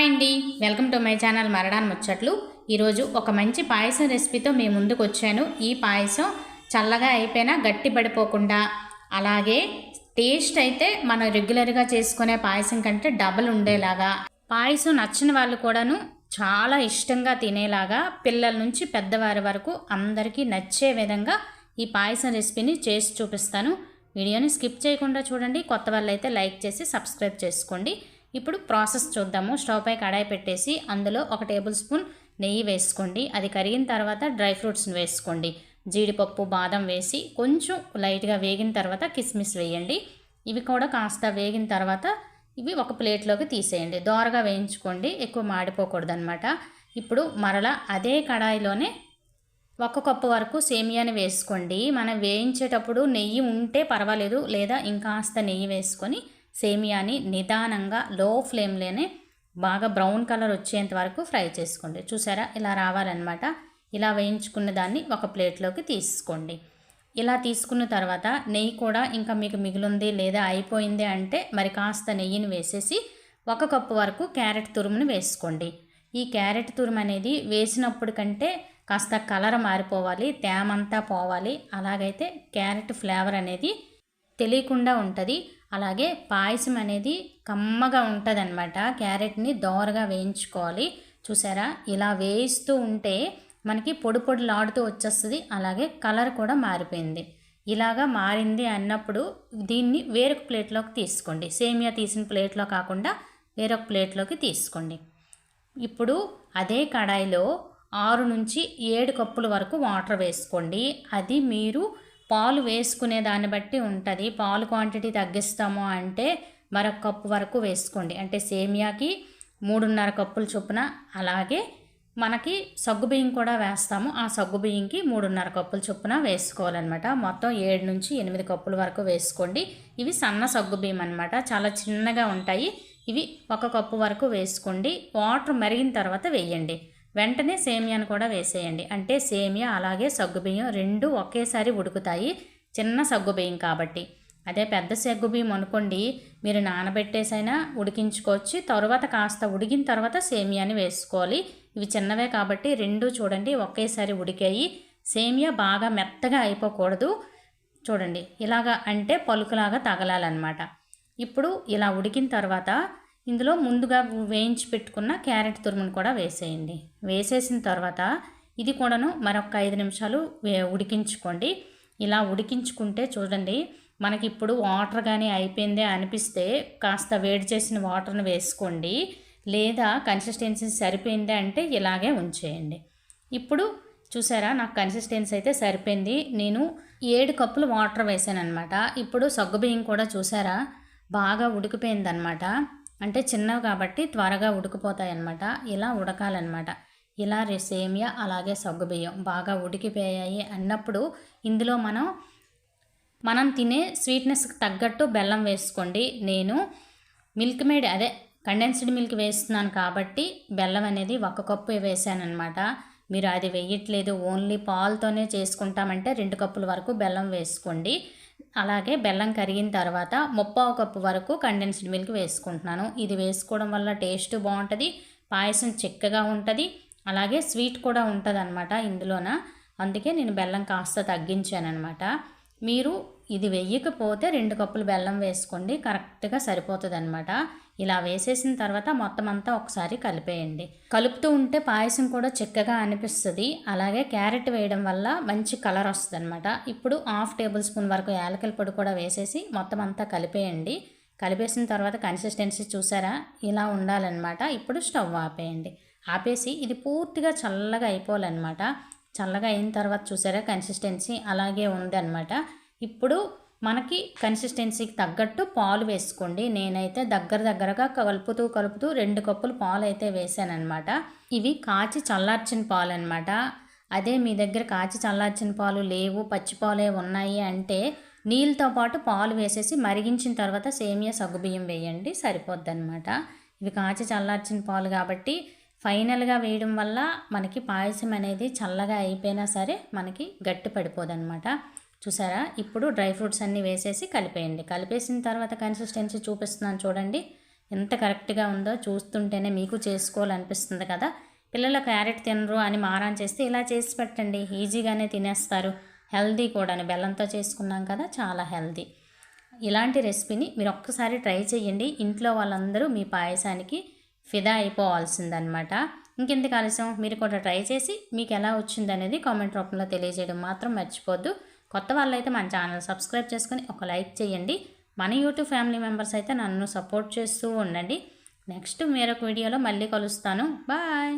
Hi అండి. Welcome to my channel Maradan ముచ్చట్లు ఈరోజు ఒక మంచి పాయసం రెసిపీతో మీ ముందుకు వచ్చాను ఈ పాయసం చల్లగా అయిపోయినా గట్టి పడిపోకుండా అలాగే టేస్ట్ అయితే మనం రెగ్యులర్గా చేసుకునే పాయసం కంటే డబల్ ఉండేలాగా. పాయసం నచ్చిన వాళ్ళు కూడాను చాలా ఇష్టంగా తినేలాగా పిల్లల నుంచి పెద్దవారి వరకు అందరికీ నచ్చే విధంగా ఈ పాయసం రెసిపీని చేసి చూపిస్తాను. వీడియోని స్కిప్ చేయకుండా చూడండి. కొత్త వాళ్ళు అయితే లైక్ చేసి సబ్స్క్రైబ్ చేసుకోండి. ఇప్పుడు ప్రాసెస్ చూద్దాము. స్టవ్ పై కడాయి పెట్టేసి అందులో ఒక టేబుల్ స్పూన్ నెయ్యి వేసుకోండి. అది కరిగిన తర్వాత డ్రై ఫ్రూట్స్ని వేసుకోండి. జీడిపప్పు బాదం వేసి కొంచెం లైట్గా వేగిన తర్వాత కిస్మిస్ వేయండి. ఇవి కూడా కాస్త వేగిన తర్వాత ఇవి ఒక ప్లేట్లోకి తీసేయండి. దోరగా వేయించుకోండి. ఎక్కువ మాడిపోకూడదు అనమాట ఇప్పుడు మరలా అదే కడాయిలోనే ఒక కప్పు వరకు సేమియాని వేసుకోండి. మనం వేయించేటప్పుడు నెయ్యి ఉంటే పర్వాలేదు. లేదా ఇంకాస్త నెయ్యి వేసుకొని సేమియాని నిదానంగా లో ఫ్లేమ్లోనే బాగా బ్రౌన్ కలర్ వచ్చేంత వరకు ఫ్రై చేసుకోండి. చూసారా? ఇలా రావాలన్నమాట. ఇలా వేయించుకున్న దాన్ని ఒక ప్లేట్లోకి తీసుకోండి. ఇలా తీసుకున్న తర్వాత నెయ్యి కూడా ఇంకా మీకు మిగిలింది లేదా అయిపోయింది అంటే మరి కాస్త నెయ్యిని వేసేసి ఒక కప్పు వరకు క్యారెట్ తురుమును వేసుకోండి. ఈ క్యారెట్ తురుము అనేది వేసినప్పుడు కంటే కాస్త కలర్ మారిపోవాలి తేమంతా పోవాలి. అలాగైతే క్యారెట్ ఫ్లేవర్ అనేది తెలియకుండా ఉంటుంది. అలాగే పాయసం అనేది కమ్మగా ఉంటుంది అనమాట క్యారెట్ని దోరగా వేయించుకోవాలి. చూసారా? ఇలా వేయిస్తూ ఉంటే మనకి పొడి పొడిలాడుతూ వచ్చేస్తుంది. అలాగే కలర్ కూడా మారిపోయింది. ఇలాగా మారింది అన్నప్పుడు దీన్ని వేరొక ప్లేట్లోకి తీసుకోండి. సేమియా తీసిన ప్లేట్లో కాకుండా వేరొక ప్లేట్లోకి తీసుకోండి. ఇప్పుడు అదే కడాయిలో ఆరు నుంచి ఏడు కప్పుల వరకు వాటర్ వేసుకోండి. అది మీరు పాలు వేసుకునే దాన్ని బట్టి ఉంటుంది. పాలు క్వాంటిటీ తగ్గిస్తాము అంటే మరొక కప్పు వరకు వేసుకోండి. అంటే సేమియాకి మూడున్నర కప్పుల చొప్పున అలాగే మనకి సగ్గుబియ్యం కూడా వేస్తాము. ఆ సగ్గుబియ్యంకి మూడున్నర కప్పుల చొప్పున వేసుకోవాలన్నమాట. మొత్తం ఏడు నుంచి ఎనిమిది కప్పుల వరకు వేసుకోండి. ఇవి సన్న సగ్గుబియ్యం అనమాట చాలా చిన్నగా ఉంటాయి. ఇవి ఒక కప్పు వరకు వేసుకోండి. వాటర్ మరిగిన తర్వాత వేయండి. వెంటనే సేమియాను కూడా వేసేయండి. అంటే సేమియా అలాగే సగ్గుబియ్యం రెండు ఒకేసారి ఉడుకుతాయి. చిన్న సగ్గుబియ్యం కాబట్టి. అదే పెద్ద సగ్గుబియ్యం అనుకోండి మీరు నానబెట్టేసైనా ఉడికించుకోవచ్చు. తర్వాత కాస్త ఉడికిన తర్వాత సేమియాని వేసుకోవాలి. ఇవి చిన్నవే కాబట్టి రెండు చూడండి ఒకేసారి ఉడికాయి. సేమియా బాగా మెత్తగా అయిపోకూడదు. చూడండి ఇలాగా అంటే పలుకులాగా తగలాలన్నమాట. ఇప్పుడు ఇలా ఉడికిన తర్వాత ఇందులో ముందుగా వేయించి పెట్టుకున్న క్యారెట్ తురుమును కూడా వేసేయండి. వేసేసిన తర్వాత ఇది కూడాను మరొక ఐదు నిమిషాలు ఉడికించుకోండి. ఇలా ఉడికించుకుంటే చూడండి మనకి ఇప్పుడు వాటర్ కానీ అయిపోయిందే అనిపిస్తే కాస్త వేడి చేసిన వాటర్ని వేసుకోండి. లేదా కన్సిస్టెన్సీ సరిపోయిందే అంటే ఇలాగే ఉంచేయండి. ఇప్పుడు చూసారా నాకు కన్సిస్టెన్సీ అయితే సరిపోయింది. నేను ఏడు కప్పులు వాటర్ వేసాను అనమాట ఇప్పుడు సగ్గుబియ్యం కూడా చూసారా బాగా ఉడికిపోయిందనమాట అంటే చిన్నవి కాబట్టి త్వరగా ఉడికిపోతాయి అన్నమాట ఇలా ఉడకాలన్నమాట. ఇలా సేమియా అలాగే సగ్గుబియ్యం బాగా ఉడికిపోయాయి అన్నప్పుడు ఇందులో మనం మనం తినే స్వీట్నెస్కి తగ్గట్టు బెల్లం వేసుకోండి. నేను మిల్క్ మేడ్ అదే కండెన్స్డ్ మిల్క్ వేస్తున్నాను కాబట్టి బెల్లం అనేది ఒక కప్పు వేసాను అనమాట మీరు అది వేయట్లేదు. ఓన్లీ పాలతోనే చేసుకుంటామంటే రెండు కప్పుల వరకు బెల్లం వేసుకోండి. అలాగే బెల్లం కరిగిన తర్వాత ముప్పావు కప్పు వరకు కండెన్స్డ్ మిల్క్ వేసుకుంటున్నాను. ఇది వేసుకోవడం వల్ల టేస్ట్ బాగుంటుంది పాయసం చిక్కగా ఉంటుంది అలాగే స్వీట్ కూడా ఉంటుంది అనమాట ఇందులోన. అందుకే నేను బెల్లం కాస్త తగ్గించాను అనమాట మీరు ఇది వేయకపోతే రెండు కప్పులు బెల్లం వేసుకోండి కరెక్ట్గా సరిపోతుంది అనమాట ఇలా వేసేసిన తర్వాత మొత్తం అంతా ఒకసారి కలిపేయండి. కలుపుతూ ఉంటే పాయసం కూడా చిక్కగా అనిపిస్తుంది. అలాగే క్యారెట్ వేయడం వల్ల మంచి కలర్ వస్తుంది అనమాట ఇప్పుడు హాఫ్ టేబుల్ స్పూన్ వరకు యాలకల పొడి కూడా వేసేసి మొత్తం అంతా కలిపేయండి. కలిపేసిన తర్వాత కన్సిస్టెన్సీ చూసారా? ఇలా ఉండాలన్నమాట. ఇప్పుడు స్టవ్ ఆపేయండి. ఆపేసి ఇది పూర్తిగా చల్లగా అయిపోవాలన్నమాట. చల్లగా అయిన తర్వాత చూసారా? కన్సిస్టెన్సీ అలాగే ఉంది అనమాట ఇప్పుడు మనకి కన్సిస్టెన్సీకి తగ్గట్టు పాలు వేసుకోండి. నేనైతే దగ్గర దగ్గరగా కలుపుతూ కలుపుతూ రెండు కప్పులు పాలు అయితే వేసానమాట ఇవి కాచి చల్లార్చిన పాలు అనమాట అదే మీ దగ్గర కాచి చల్లార్చిన పాలు లేవు పచ్చి పాలే ఉన్నాయి అంటే నీళ్ళతో పాటు పాలు వేసేసి మరిగించిన తర్వాత సేమియా సగ్గుబియ్యం వేయండి. సరిపోద్ది అనమాట ఇవి కాచి చల్లార్చిన పాలు కాబట్టి ఫైనల్గా వేయడం వల్ల మనకి పాయసం అనేది చల్లగా అయిపోయినా సరే మనకి గట్టి పడిపోదనమాట చూసారా? ఇప్పుడు డ్రై ఫ్రూట్స్ అన్నీ వేసేసి కలిపేయండి. కలిపేసిన తర్వాత కన్సిస్టెన్సీ చూపిస్తున్నాను చూడండి. ఎంత కరెక్ట్గా ఉందో చూస్తుంటేనే మీకు చేసుకోవాలనిపిస్తుంది కదా. పిల్లలు క్యారెట్ తినరు అని మారాన్ చేస్తే ఇలా చేసి పెట్టండి. ఈజీగానే తినేస్తారు. హెల్దీ కూడా బెల్లంతో చేసుకున్నాం కదా చాలా హెల్దీ. ఇలాంటి రెసిపీని మీరు ఒక్కసారి ట్రై చేయండి. ఇంట్లో వాళ్ళందరూ మీ పాయసానికి ఫిదా అయిపోవాల్సిందనమాట. ఇంకెందుకు ఆలస్యం? మీరు కూడా ట్రై చేసి మీకు ఎలా వచ్చిందనేది కామెంట్ రూపంలో తెలియజేయడం మాత్రం మర్చిపోద్దు. కొత్త వాళ్ళైతే మన ఛానల్ సబ్స్క్రైబ్ చేసుకొని ఒక లైక్ చేయండి. మన యూట్యూబ్ ఫ్యామిలీ మెంబర్స్ అయితే నన్ను సపోర్ట్ చేస్తూ ఉండండి. నెక్స్ట్ వేరొక వీడియోలో మళ్ళీ కలుస్తాను. బాయ్.